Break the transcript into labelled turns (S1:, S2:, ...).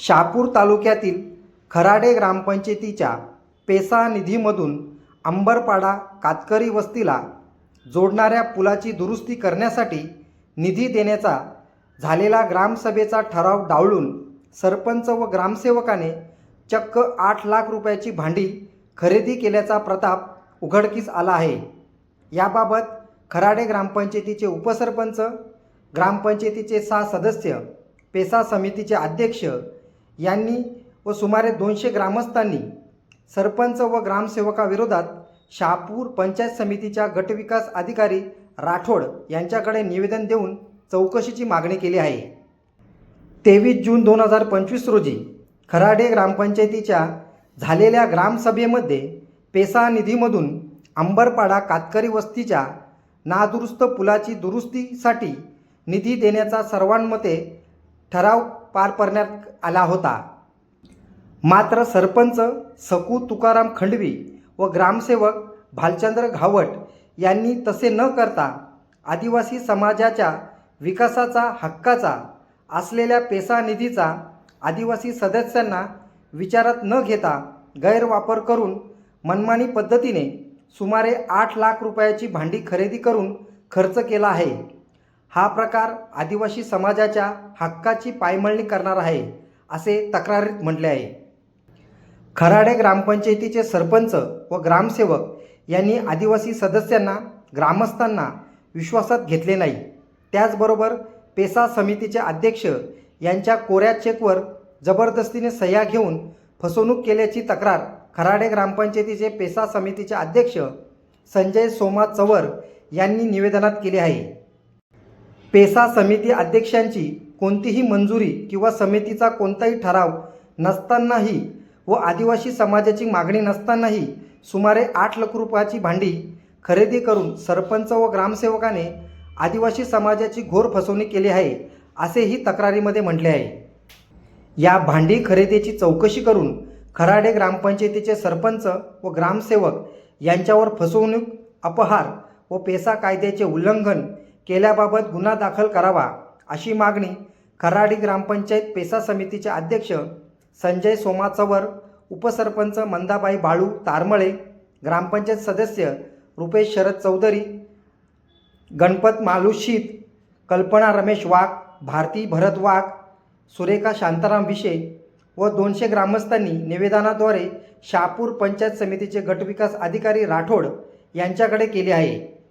S1: शहापूर तालुक्यातील खराडे ग्रामपंचायतीच्या पेसा निधीमधून अंबरपाडा कातकरी वस्तीला जोडणाऱ्या पुलाची दुरुस्ती करण्यासाठी निधी देण्याचा झालेला ग्रामसभेचा ठराव डावलून सरपंच व ग्रामसेवकाने चक्क आठ लाख रुपयाची भांडी खरेदी केल्याचा प्रताप उघडकीस आला आहे. याबाबत खराडे ग्रामपंचायतीचे उपसरपंच ग्रामपंचायतीचे सहा सदस्य पेसा समितीचे अध्यक्ष यांनी व सुमारे दोनशे ग्रामस्थांनी सरपंच व ग्रामसेवकाविरोधात शहापूर पंचायत समितीच्या गटविकास अधिकारी राठोड यांच्याकडे निवेदन देऊन चौकशीची मागणी केली आहे. तेवीस जून दोन हजार पंचवीस रोजी खराडे ग्रामपंचायतीच्या झालेल्या ग्रामसभेमध्ये पेसा निधीमधून अंबरपाडा कातकरी वस्तीच्या नादुरुस्त पुलाची दुरुस्तीसाठी निधी देण्याचा सर्वांमते ठराव पार पाडण्यात आला होता. मात्र सरपंच सकू तुकाराम खंडवी व ग्रामसेवक भालचंद्र घावट यांनी तसे न करता आदिवासी समाजाच्या विकासाचा हक्काचा असलेल्या पेसा निधीचा आदिवासी सदस्यांना विचारात न घेता गैरवापर करून मनमानी पद्धतीने सुमारे आठ लाख रुपयाची भांडी खरेदी करून खर्च केला आहे. हा प्रकार आदिवासी समाजाच्या हक्काची पायमळणी करणार आहे असे तक्रारीत म्हटले आहे. खराडे ग्रामपंचायतीचे सरपंच व ग्रामसेवक यांनी आदिवासी सदस्यांना ग्रामस्थांना विश्वासात घेतले नाही. त्याचबरोबर पेसा समितीचे अध्यक्ष यांच्या कोऱ्या चेकवर जबरदस्तीने सह्या घेऊन फसवणूक केल्याची तक्रार खराडे ग्रामपंचायतीचे पेसा समितीचे अध्यक्ष संजय सोमा चवर यांनी निवेदनात केले आहे. पेसा समिती अध्यक्षांची कोणतीही मंजुरी किंवा समितीचा कोणताही ठराव नसतानाही व आदिवासी समाजाची मागणी नसतानाही सुमारे आठ लाख रुपयाची भांडी खरेदी करून सरपंच व ग्रामसेवकाने आदिवासी समाजाची घोर फसवणूक केली आहे असेही तक्रारीमध्ये म्हटले आहे. या भांडी खरेदीची चौकशी करून खराडे ग्रामपंचायतीचे सरपंच व ग्रामसेवक यांच्यावर फसवणूक अपहार व पेसा कायद्याचे उल्लंघन केल्याबाबत गुन्हा दाखल करावा अशी मागणी खराडी ग्रामपंचायत पेसा समितीचे अध्यक्ष संजय सोमा चवर उपसरपंच मंदाबाई बाळू तारमळे ग्रामपंचायत सदस्य रुपेश शरद चौधरी गणपत मालुशीत कल्पना रमेश वाघ भारती भरत वाघ सुरेखा शांताराम विषे व दोनशे ग्रामस्थांनी निवेदनाद्वारे शहापूर पंचायत समितीचे गटविकास अधिकारी राठोड यांच्याकडे केले आहे.